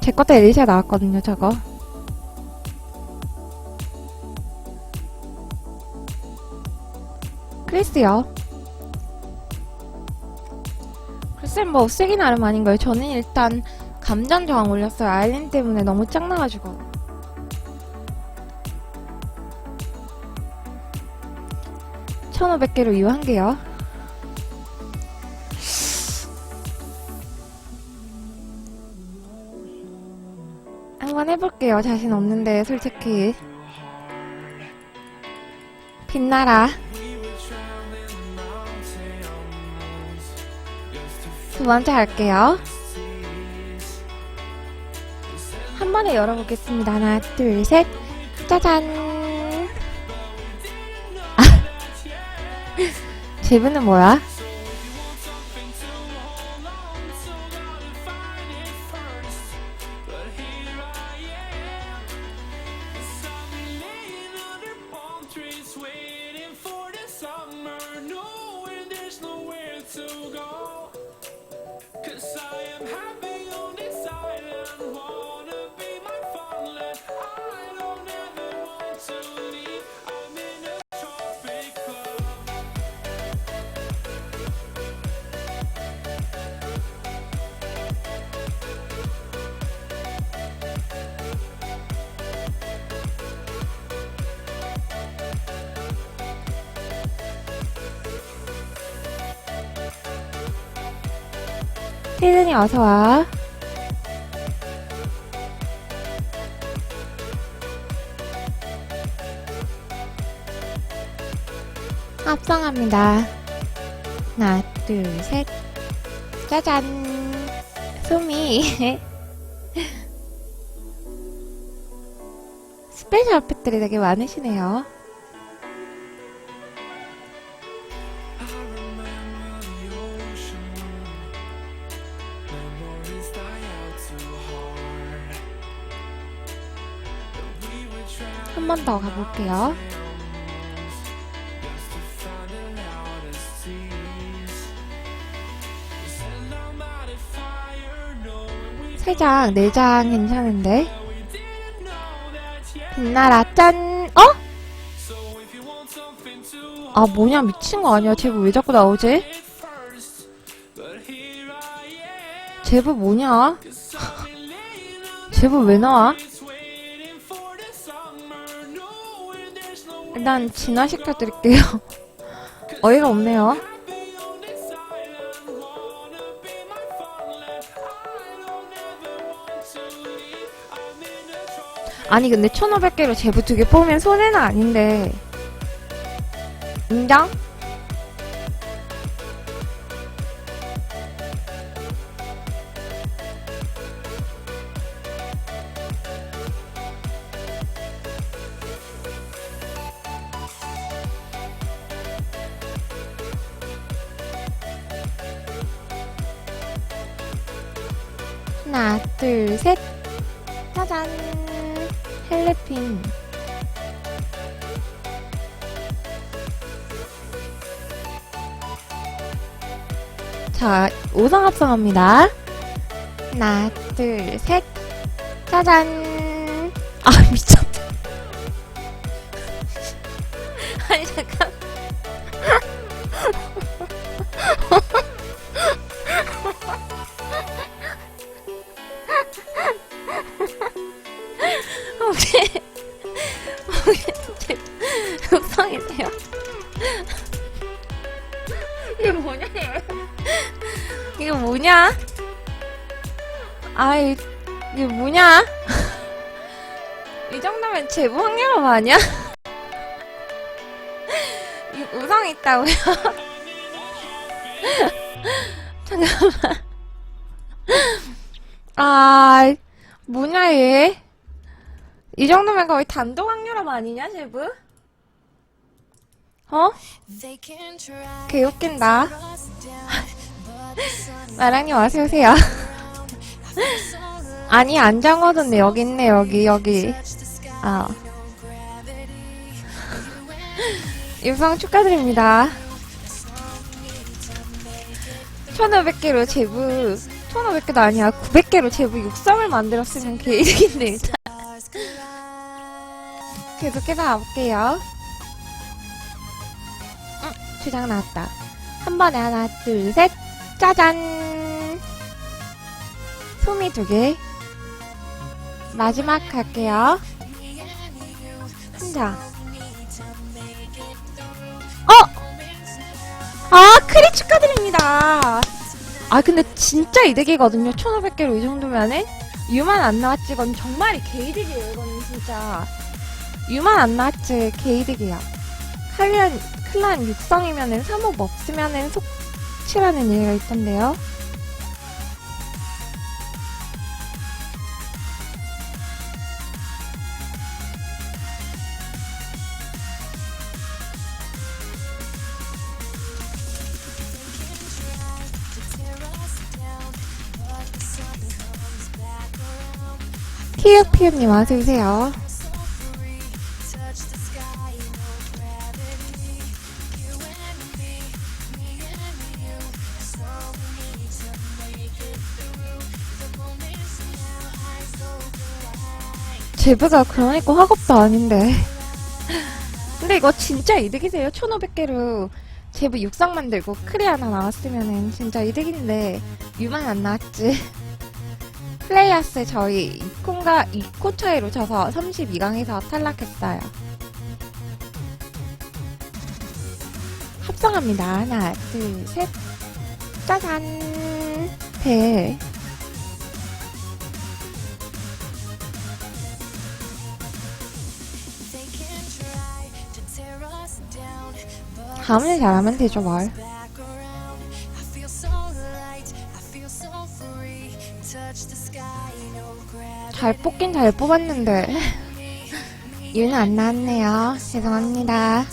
제 것도 엘리샤 나왔거든요, 저거. 크리스요. 글쎄, 뭐, 쓰기 나름 아닌가요? 저는 일단, 감전 저항 올렸어요. 아일린 때문에 너무 짱나가지고. 천오백 개로 이유한개요. 한번 해볼게요. 자신 없는데, 솔직히. 빛나라. 두 번째 할게요. 한 번에 열어보겠습니다. 하나, 둘, 셋. 짜잔. 아. 제분은 뭐야? Waiting for the summer, knowing there's nowhere to go. Cause I am happy 혜진이 어서와. 합성합니다. 하나, 둘, 셋. 짜잔. 소미. 스페셜 펫들이 되게 많으시네요. 한 번 더 가볼게요. 세 장, 네 장 괜찮은데. 빛나라, 짠! 어? 아, 뭐냐, 미친 거 아니야? 제부 왜 자꾸 나오지? 제부 뭐냐? 제부 왜 나와? 일단 진화시켜 드릴게요. 어이가 없네요. 아니, 근데 1500개로 제부 두 개 뽑으면 손해는 아닌데. 인정? 하나, 둘, 셋. 짜잔. 헬레핀. 자, 5성 합성합니다. 하나, 둘, 셋. 짜잔. 아, 미쳤다. 아니, 잠깐. 속성이세요? 이게 뭐냐, 얘? 이게 뭐냐? 아이, 이게 뭐냐? 이 정도면 제부 확률업 아니야? 이 우성 있다고요? 잠깐만. 아, 뭐냐, 얘? 이 정도면 거의 단독 확률업 아니냐, 제부? 어? 개 웃긴다. 나랑님 어서오세요. 아니, 안 적어뒀네. 여기 있네, 여기, 여기. 아. 유성 축하드립니다. 1500개로 제부 1500개도 아니야. 900개로 제부 육성을 만들었으면 개이득인데, 일단. 계속해서 가볼게요. 응, 주장 나왔다. 한 번에 하나, 둘, 셋. 짜잔! 소미 두 개. 마지막 갈게요. 한 장. 어! 아, 크리 축하드립니다. 아, 근데 진짜 이득이거든요. 1500개로 이 정도면은. 유만 안 나왔지. 이건 정말 개이득이에요. 이거는 진짜. 유만 안 나왔지. 개이득이야. 클란, 클란 육성이면은 3호 없으면은 속치라는 얘기가 있던데요. 피읍피읍님 어서오세요. 제부가 그러니까 학업도 아닌데. 근데 이거 진짜 이득이세요. 1500개로 제부 육성 만들고 크리 하나 나왔으면은 진짜 이득인데 유만 안 나왔지. 플레이어스 저희 2콘가 2코 차이로 져서 32강에서 탈락했어요. 합성합니다. 하나, 둘, 셋. 짜잔. 배. 다음에 잘하면 되죠, 뭘. 잘 뽑긴 잘 뽑았는데. 유는 안 나왔네요. 죄송합니다.